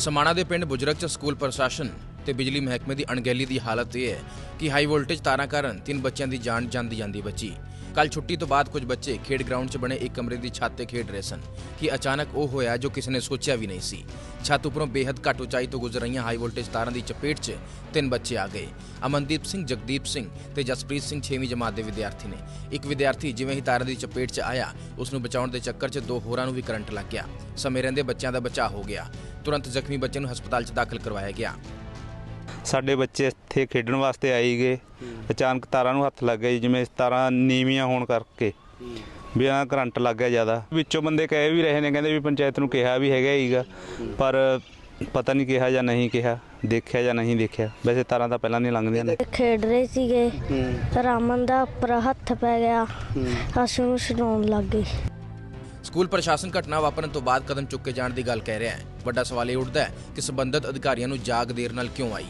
ਸਮਾਣਾ ਦੇ ਪਿੰਡ ਬੁਜਰਕ ਚ ਸਕੂਲ ਪ੍ਰਸ਼ਾਸਨ ਤੇ ਬਿਜਲੀ ਮਹਿਕਮੇ ਦੀ ਅਣਗਹਿਲੀ ਦੀ ਹਾਲਤ ਇਹ ਹੈ ਕਿ ਹਾਈ ਵੋਲਟੇਜ ਤਾਰਾਂ ਕਾਰਨ ਤਿੰਨ ਬੱਚਿਆਂ ਦੀ ਜਾਨ ਜਾਂਦੀ ਜਾਂਦੀ ਬਚੀ। ਕੱਲ ਛੁੱਟੀ ਤੋਂ ਬਾਅਦ ਕੁਝ ਬੱਚੇ ਖੇਡ ਗਰਾਊਂਡ 'ਚ ਬਣੇ ਇੱਕ ਕਮਰੇ ਦੀ ਛੱਤ ਤੇ ਖੇਡ ਰਹੇ ਸਨ ਕਿ ਅਚਾਨਕ ਉਹ ਹੋਇਆ ਜੋ ਕਿਸੇ ਨੇ ਸੋਚਿਆ ਵੀ ਨਹੀਂ ਸੀ। ਛੱਤ ਉੱਪਰੋਂ ਬੇਹੱਦ ਘੱਟ ਉਚਾਈ ਤੋਂ ਗੁਜ਼ਰ ਰਹੀਆਂ ਹਾਈ ਵੋਲਟੇਜ ਤਾਰਾਂ ਦੀ ਚਪੇਟ 'ਚ ਤਿੰਨ ਬੱਚੇ ਆ ਗਏ। ਅਮਨਦੀਪ ਸਿੰਘ, ਜਗਦੀਪ ਸਿੰਘ ਤੇ ਜਸਪ੍ਰੀਤ ਸਿੰਘ 6ਵੀਂ ਜਮਾਤ ਦੇ ਵਿਦਿਆਰਥੀ ਨੇ। ਇੱਕ ਵਿਦਿਆਰਥੀ ਜਿਵੇਂ ਹੀ ਤਾਰਾਂ ਦੀ ਚਪੇਟ 'ਚ ਆਇਆ ਉਸ ਨੂੰ ਬਚਾਉਣ ਦੇ ਚੱਕਰ 'ਚ ਦੋ ਹੋਰਾਂ ਨੂੰ ਵੀ ਕਰੰਟ ਲੱਗ ਗਿਆ। ਸਮੇਂ ਰਹਿੰਦੇ ਬੱਚਿਆਂ ਦਾ ਬਚਾਅ ਹੋ ਗਿਆ। ਤੁਰੰਤ ਜ਼ਖਮੀ ਬੱਚੇ ਨੂੰ ਹਸਪਤਾਲ 'ਚ ਦਾਖਲ ਕਰਵਾਇਆ ਗਿਆ। ਸਾਡੇ ਬੱਚੇ ਇੱਥੇ ਖੇਡਣ ਵਾਸਤੇ ਆਏ ਗਏ। ਅਚਾਨਕ ਤਾਰਾਂ ਨੂੰ ਹੱਥ ਲੱਗ ਗਿਆ ਜੀ, ਜਿਵੇਂ ਤਾਰਾਂ ਨੀਵੀਆਂ ਹੋਣ ਕਰਕੇ। ਵੀ ਆ ਕਰੰਟ ਲੱਗ ਗਿਆ ਜ਼ਿਆਦਾ। ਵਿੱਚੋਂ ਬੰਦੇ ਕਹੇ ਵੀ ਰਹੇ ਨੇ ਕਹਿੰਦੇ ਵੀ ਪੰਚਾਇਤ ਨੂੰ ਕਿਹਾ ਵੀ ਹੈਗਾ ਹੀਗਾ। ਪਰ ਪਤਾ ਨਹੀਂ ਕਿਹਾ ਜਾਂ ਨਹੀਂ ਕਿਹਾ ਦੇਖਿਆ ਜਾਂ ਨਹੀਂ ਦੇਖਿਆ। ਵੈਸੇ ਤਾਰਾਂ ਤਾਂ ਪਹਿਲਾਂ ਨਹੀਂ ਲੰਘਦੀਆਂ ਨੇ। ਖੇਡ ਰਹੇ ਸੀਗੇ। ਰਾਮਨ ਦਾ ਉੱਪਰ ਹੱਥ ਪੈ ਗਿਆ। ਅਸੀਂ ਨੂੰ ਛਡਾਉਣ ਲੱਗ ਗਏ। ਸਕੂਲ ਪ੍ਰਸ਼ਾਸਨ ਘਟਨਾ ਵਾਪਰਨ ਤੋਂ ਬਾਅਦ ਕਦਮ ਚੁੱਕੇ ਜਾਣ ਦੀ ਗੱਲ ਕਹਿ ਰਿਹਾ ਹੈ। ਵੱਡਾ ਸਵਾਲ ਇਹ ਉੱਠਦਾ ਹੈ ਕਿ ਸੰਬੰਧਿਤ ਅਧਿਕਾਰੀਆਂ ਨੂੰ ਜਾਗ ਦੇਰ ਨਾਲ ਕਿਉਂ ਆਈ?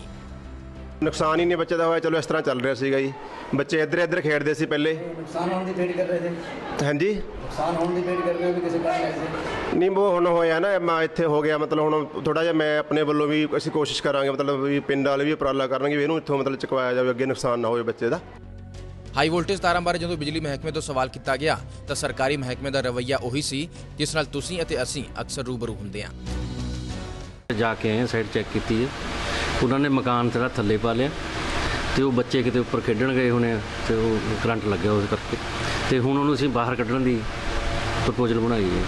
ਨੁਕਸਾਨ ਹੀ ਨਹੀਂ ਬੱਚੇ ਦਾ ਹੋਇਆ। ਚਲੋ ਇਸ ਤਰ੍ਹਾਂ ਚੱਲ ਰਿਹਾ ਸੀਗਾ ਜੀ। ਬੱਚੇ ਇੱਧਰ ਇੱਧਰ ਖੇਡਦੇ ਸੀ ਪਹਿਲੇ। ਨੁਕਸਾਨ ਹੋਣ ਦੀ ਵੇਟ ਕਰ ਰਹੇ ਸੀ? ਹਾਂਜੀ? ਨੁਕਸਾਨ ਹੋਣ ਦੀ ਵੇਟ ਕਰ ਰਹੇ ਹੋ ਵੀ ਕਿਸੇ ਕਾਰਨ ਐਸੇ ਨਹੀਂ ਉਹ ਹੁਣ ਹੋਇਆ ਨਾ ਮੈਂ ਇੱਥੇ ਹੋ ਗਿਆ। ਮਤਲਬ ਹੁਣ ਥੋੜਾ ਜਿਹਾ ਮੈਂ ਆਪਣੇ ਵੱਲੋਂ ਵੀ ਅਸੀਂ ਕੋਸ਼ਿਸ਼ ਕਰਾਂਗੇ। ਮਤਲਬ ਵੀ ਪਿੰਡ ਵਾਲੇ ਵੀ ਉਪਰਾਲਾ ਕਰਨਗੇ ਵੀ ਇਹਨੂੰ ਇੱਥੋਂ ਮਤਲਬ ਚੁਕਵਾਇਆ ਜਾਵੇ ਅੱਗੇ ਨੁਕਸਾਨ ਨਾ ਹੋਵੇ ਬੱਚੇ ਦਾ। ਹਾਈ ਵੋਲਟੇਜ ਤਾਰਾਂ ਬਾਰੇ ਜਦੋਂ ਬਿਜਲੀ ਮਹਿਕਮੇ ਤੋਂ ਸਵਾਲ ਕੀਤਾ ਗਿਆ, ਤਾਂ ਸਰਕਾਰੀ ਮਹਿਕਮੇ ਦਾ ਰਵੱਈਆ ਉਹੀ ਸੀ, ਜਿਸ ਨਾਲ ਤੁਸੀਂ ਅਤੇ ਅਸੀਂ ਅਕਸਰ ਰੂਬਰੂ ਹੁੰਦੇ ਹਾਂ। ਜਾ ਕੇ ਆਏ ਸਾਈਡ ਚੈੱਕ ਕੀਤੀ ਹੈ। ਉਹਨਾਂ ਨੇ ਮਕਾਨ ਤੇਰਾ ਥੱਲੇ ਪਾ ਲਿਆ ਤੇ ਉਹ ਬੱਚੇ ਕਿਤੇ ਉੱਪਰ ਖੇਡਣ ਗਏ ਹੋਣੇ ਆ ਤੇ ਉਹ ਕਰੰਟ ਲੱਗਿਆ ਉਸ ਕਰਕੇ। ਤੇ ਹੁਣ ਉਹਨੂੰ ਅਸੀਂ ਬਾਹਰ ਕੱਢਣ ਦੀ ਪ੍ਰਪੋਜ਼ਲ ਬਣਾਈ ਹੈ।